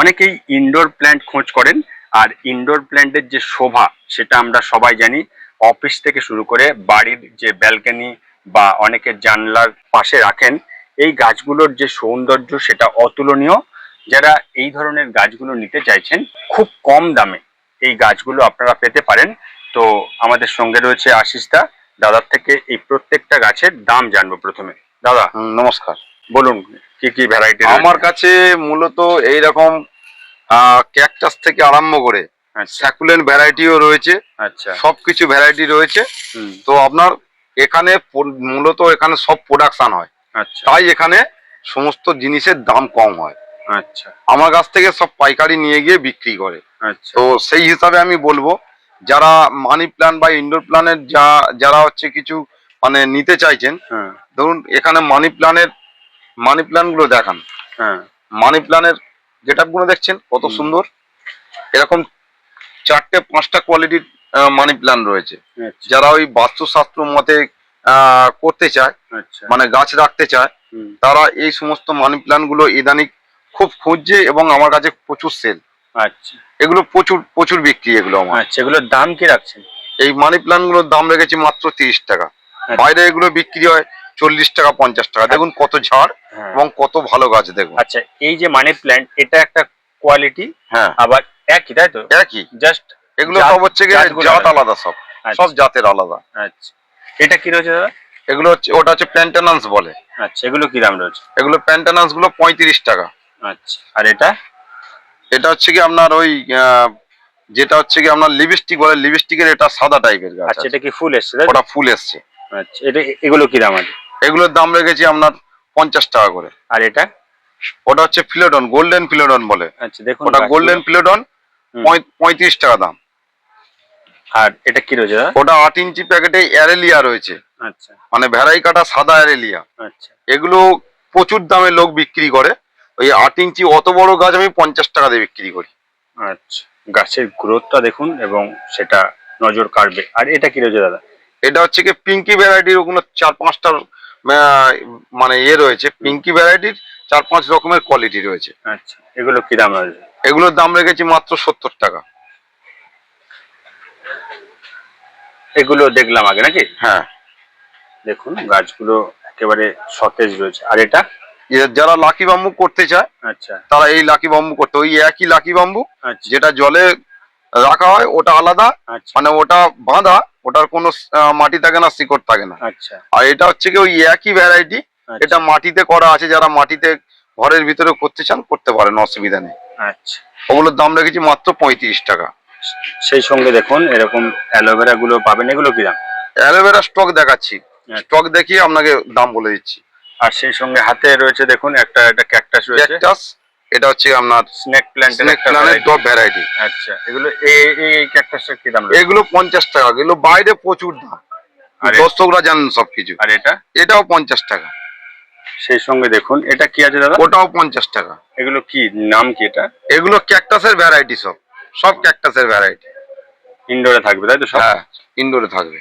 অনেকেই indoor plant খোঁজ করেন আর ইনডোর প্ল্যান্টের যে শোভা সেটা আমরা সবাই জানি অফিস থেকে শুরু করে বাড়ির যে ব্যালকনি বা অনেকে জানলার পাশে রাখেন এই গাছগুলোর যে সৌন্দর্য সেটা অতুলনীয়। যারা এই ধরনের গাছগুলো নিতে চাইছেন খুব কম দামে এই গাছগুলো আপনারা পেতে পারেন। তো আমাদের সঙ্গে রয়েছে আশিস দা দাদার থেকে এই প্রত্যেকটা গাছের দাম জানব প্রথমে। দাদা নমস্কার। বলুন। কি কি ভ্যারাইটি আমার কাছে মূলত এই রকম ক্যাকটাস থেকে আরম্ভ করে আচ্ছা। স্যাকুলেন ভ্যারাইটিও রয়েছে। আচ্ছা। সবকিছু ভ্যারাইটি রয়েছে। তো আপনার এখানে মূলত এখানে সব প্রোডাকশন হয়। আচ্ছা। তাই এখানে সমস্ত জিনিসের দাম কম হয়। আচ্ছা। আমার কাছ থেকে সব পাইকারি নিয়ে গিয়ে বিক্রি করে। আচ্ছা। তো সেই হিসাবে আমি বলব যারা মানি প্ল্যান বা ইনডোর প্ল্যানের যা যারা হচ্ছে কিছু মানে নিতে চাইছেন হ্যাঁ। ধরুন এখানে মানি প্ল্যানের মানি প্ল্যানগুলো দেখান। হ্যাঁ। মানি প্ল্যানের গেটগুলো দেখছেন? কত সুন্দর। এরকম চারটে পাঁচটা কোয়ালিটির মানি প্ল্যান রয়েছে। আচ্ছা। যারা ওই বাস্তুশাস্ত্র মতে করতে চায় আচ্ছা। মানে গাছ রাখতে চায় তারা এই সমস্ত মানি প্ল্যানগুলো ইদানিং খুব খুঁজছে এবং আমার কাছে প্রচুর সেল আচ্ছা। এগুলো প্রচুর প্রচুর বিক্রি এগুলো আমার। আচ্ছা এগুলোর দাম কি রাখছেন? এই মানি প্ল্যানগুলোর দাম রেখেছি মাত্র তিরিশ টাকা। বাইরে এগুলো বিক্রি হয় চল্লিশ টাকা পঞ্চাশ টাকা। দেখুন কত ঝাড় হ্যাঁ। এবং কত ভালো গাছ দেখুন। আচ্ছা এই যে মানি প্ল্যান্ট এটা একটা কোয়ালিটি হ্যাঁ। আবার একই তাই তো? একই। জাস্ট এগুলো সব হচ্ছে জাত আলাদা। সব। সব জাতের আলাদা। আচ্ছা। এটা কি রয়েছে দাদা? এগুলো হচ্ছে ওটা হচ্ছে প্যান্টানান্স বলে। আচ্ছা এগুলো কি দাম রয়েছে? এগুলো প্যান্টানান্সগুলো পঁয়ত্রিশ টাকা। আচ্ছা আর এটা? এটা হচ্ছে কি আপনার ওই যেটা হচ্ছে কি আপনার লিপস্টিক বলে লিপস্টিকের এটা সাদা টাইপের গাছ আচ্ছা এটা কি ফুল এসছে ওটা ফুল এসছে। আচ্ছা এটা এগুলো কি দাম আছে? এগুলোর দাম রেখেছি আপনার পঞ্চাশ টাকা করে। আর এটা? ওটা হচ্ছে ফিলোডন গোল্ডেন ফিলোডন বলে। আচ্ছা দেখুন ওটা গোল্ডেন ফিলোডন পঁয়ত্রিশ টাকা দাম। আর এটা কি রয়েছে দাদা? ওটা আট ইঞ্চি প্যাকেটে অ্যারেলিয়া রয়েছে। আচ্ছা। মানে ভেড়াই কাটা সাদা অ্যারেলিয়া। আচ্ছা। এগুলো প্রচুর দামে লোক বিক্রি করে। ওই আট ইঞ্চি অত বড় গাছ আমি পঞ্চাশ টাকা দিয়ে বিক্রি করি। আচ্ছা। গাছের গ্রোথটা দেখুন এবং সেটা নজর কাড়বে। আর এটা কি রয়েছে দাদা? এটা হচ্ছে কি পিঙ্কি ভ্যারাইটির ওগুলো চার পাঁচটার আহ, মানে ইয়ে রয়েছে পিঙ্কি ভ্যারাইটির চার পাঁচ রকমের কোয়ালিটি রয়েছে। আচ্ছা এগুলো কি দাম রয়েছে? এগুলোর দাম রেখেছি মাত্র সত্তর টাকা। এগুলো দেখলাম আগে নাকি? হ্যাঁ। দেখুন গাছগুলো একেবারে সতেজ রয়েছে। আর এটা? যারা লাকি বাম্বু করতে চায় আচ্ছা। তারা এই লাকি বাম্বু করতে ওই একই লাকি বাম্বু আচ্ছা। যেটা জলে রাখা হয় ওটা আলাদা আচ্ছা। মানে ওটা বাঁধা ওটার কোনো মাটি থাকে না শিকড় থাকে না। আচ্ছা। আর এটা হচ্ছে কি ওই একই ভ্যারাইটি আচ্ছা, এটা মাটিতে করা আছে যারা মাটিতে ঘরের ভিতরে করতে চান করতে পারেন অসুবিধা নেই। আচ্ছা। ওগুলোর দাম রেখেছি মাত্র পঁয়ত্রিশ টাকা। সেই সঙ্গে দেখুন এরকম অ্যালোভেরা গুলো পাবেন এগুলো কি দাম? অ্যালোভেরা স্টক দেখাচ্ছি। আচ্ছা। স্টক দেখিয়ে আপনাকে দাম বলে দিচ্ছি। আর সেই সঙ্গে হাতে রয়েছে দেখুন একটা একটা ক্যাকটাস রয়েছে। ক্যাকটাস এটা হচ্ছে আপনার স্নেক প্ল্যান্টের স্নেক variety। টপ ভ্যারাইটি আচ্ছা এগুলো এই ক্যাকটাসের কি দাম এগুলো পঞ্চাশ টাকা এগুলো বাইরে প্রচুর দাম। দর্শকরা জানেন সবকিছু। আর এটা? এটাও পঞ্চাশ টাকা। সেই সঙ্গে দেখুন এটা কি আছে দাদা? ওটাও পঞ্চাশ টাকা। এগুলো কি নাম কি এটা? এগুলো ক্যাকটাসের ভ্যারাইটি সব। সব ক্যাকটাসের ভ্যারাইটি ইনডোরে থাকবে তাই তো সব? হ্যাঁ ইনডোরে থাকবে।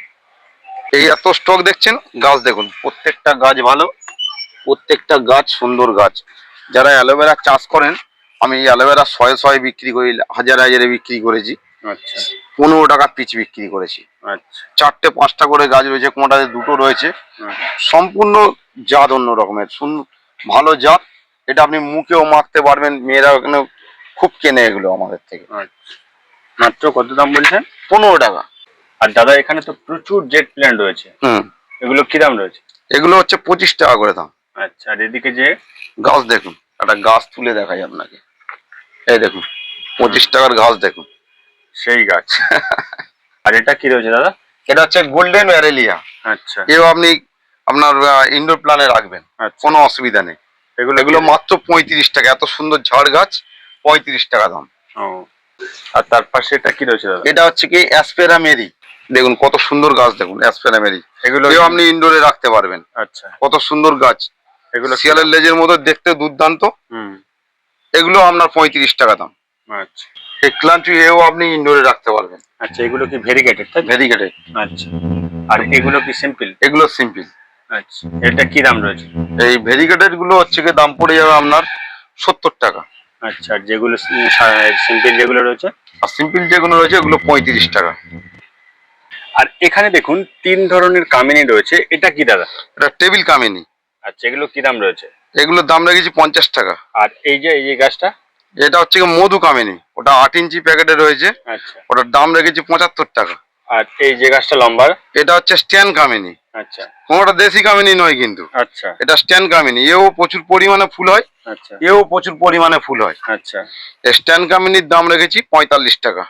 এই এত স্টক দেখছেন? গাছ দেখুন। প্রত্যেকটা গাছ ভালো প্রত্যেকটা গাছ সুন্দর গাছ। যারা অ্যালোভেরা চাষ করেন আমি অ্যালোভেরা শয়ে শয়ে বিক্রি করি হাজার হাজারে বিক্রি করেছি। আচ্ছা। পনেরো টাকা পিচ বিক্রি করেছি। আচ্ছা। চারটে পাঁচটা করে গাছ রয়েছে কোনোটাতে দুটো রয়েছে। সম্পূর্ণ জাত অন্য রকমের ভালো জাত এটা আপনি মুখেও মাখতে পারবেন মেয়েরা এখানে খুব কেনে এগুলো আমাদের থেকে। আচ্ছা। মাত্র কত দাম বলছেন? পনেরো টাকা। আর দাদা এখানে তো প্রচুর জেট প্ল্যান রয়েছে। হুম। এগুলো কি দাম রয়েছে? এগুলো হচ্ছে পঁচিশ টাকা করে দাম। আচ্ছা আর এদিকে যে গাছ দেখুন একটা গাছ তুলে দেখাই আপনাকে। এই দেখুন পঁচিশ টাকার গাছ দেখুন। সেই গাছ। আর এটা কি রয়েছে দাদা? এটা হচ্ছে গোল্ডেন অ্যারেলিয়া আচ্ছা। এও আপনি আপনার ইনডোর প্ল্যানে রাখবেন আচ্ছা। কোনো অসুবিধা নেই। এগুলো এগুলো মাত্র পঁয়ত্রিশ টাকা এত সুন্দর ঝাড় গাছ পঁয়ত্রিশ টাকা দাম। ও। আর তার পাশে এটা কি রয়েছে দাদা? এটা হচ্ছে কি অ্যাসপেরা মেরি দেখুন কত সুন্দর গাছ দেখুন অ্যাসপেরা মেরি এগুলো এও আপনি ইনডোরে রাখতে পারবেন। আচ্ছা। কত সুন্দর গাছ এগুলো শিয়ালের লেজের মতো দেখতে দুর্দান্ত। হুম। এগুলো আপনার পঁয়ত্রিশ টাকা দাম। আচ্ছা। এই ক্লান্টি এও আপনি ইনডোরে রাখতে পারবেন। আচ্ছা এগুলো কি ভেরিগেটেড তাই ভেরিগেটেড। আচ্ছা। আর এগুলো কি সিম্পল? এগুলো সিম্পল। আচ্ছা। এটা কি দাম রয়েছে? এই ভেরিগেটেডগুলো হচ্ছে কি দাম পড়ে যাবে আপনার সত্তর টাকা। আচ্ছা আর যেগুলো সিম্পল যেগুলো রয়েছে? আর সিম্পল যেগুলো রয়েছে ওগুলো পঁয়ত্রিশ টাকা। আর এখানে দেখুন তিন ধরনের কামিনী রয়েছে। এটা কি দাদা? এটা টেবিল কামিনি। আচ্ছা এগুলো কি দাম রয়েছে? এগুলোর দাম রেখেছি পঞ্চাশ টাকা। আর এই যে এই যে গাছটা? এটা হচ্ছে মধু কামিনি। ওটা আট ইঞ্চি প্যাকেটে রয়েছে। আচ্ছা। ওটার দাম রেখেছি পঁচাত্তর টাকা। আর এই যে গাছটা লম্বা? এটা হচ্ছে স্ট্যান্ড কামিনি। আচ্ছা। কোনোটা দেশি কামিনি নয় কিন্তু। আচ্ছা। এটা স্ট্যান্ড কামিনি। এও প্রচুর পরিমাণে ফুল হয়। আচ্ছা। এও প্রচুর পরিমাণে ফুল হয়। আচ্ছা। স্ট্যান্ড কামিনির দাম রেখেছি পঁয়তাল্লিশ টাকা।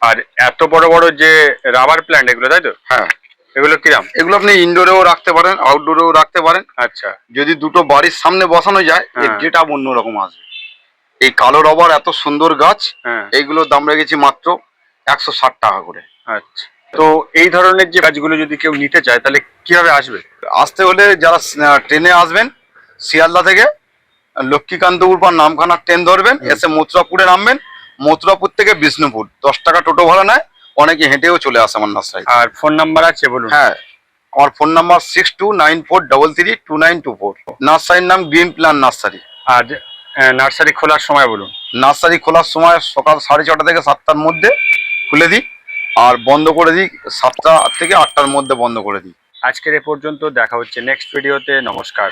আর এত বড় বড় যে রাবার প্ল্যান্ট এগুলো তাই তো? হ্যাঁ। এগুলো কিরাম এগুলো আপনি ইনডোরেও রাখতে পারেন আউটডোরেও রাখতে পারেন। আচ্ছা। যদি দুটো বাড়ির সামনে বসানো যায় এর হ্যাঁ। আপ অন্যরকম আসবে। এই কালো রবার এত সুন্দর গাছ হ্যাঁ। এইগুলোর দাম রেখেছি মাত্র একশো ষাট টাকা করে। আচ্ছা। তো এই ধরনের যে গাছগুলো যদি কেউ নিতে চায় তাহলে কীভাবে আসবে? আসতে হলে যারা ট্রেনে আসবেন শিয়ালদা থেকে লক্ষ্মীকান্তপুর বা নামখানা ট্রেন ধরবেন এসে মথুরাপুরে নামবেন। মথুরাপুর থেকে বিষ্ণুপুর দশ টাকা টোটো ভাড়া নেয় অনেকে হেঁটেও চলে আসে আমার নার্সারি আর ফোন নাম্বার আছে বলুন। হ্যাঁ আমার phone number six two nine four double three two nine two four নার্সারির নাম গ্রিন প্ল্যান নার্সারি। আর নার্সারি খোলার সময় বলুন। নার্সারি খোলার সময় সকাল সাড়ে ছটা থেকে সাতটার মধ্যে খুলে দিই আর বন্ধ করে দিই সাতটা থেকে আটটার মধ্যে বন্ধ করে দিই। আজকের এ পর্যন্ত দেখা হচ্ছে নেক্সট ভিডিওতে নমস্কার।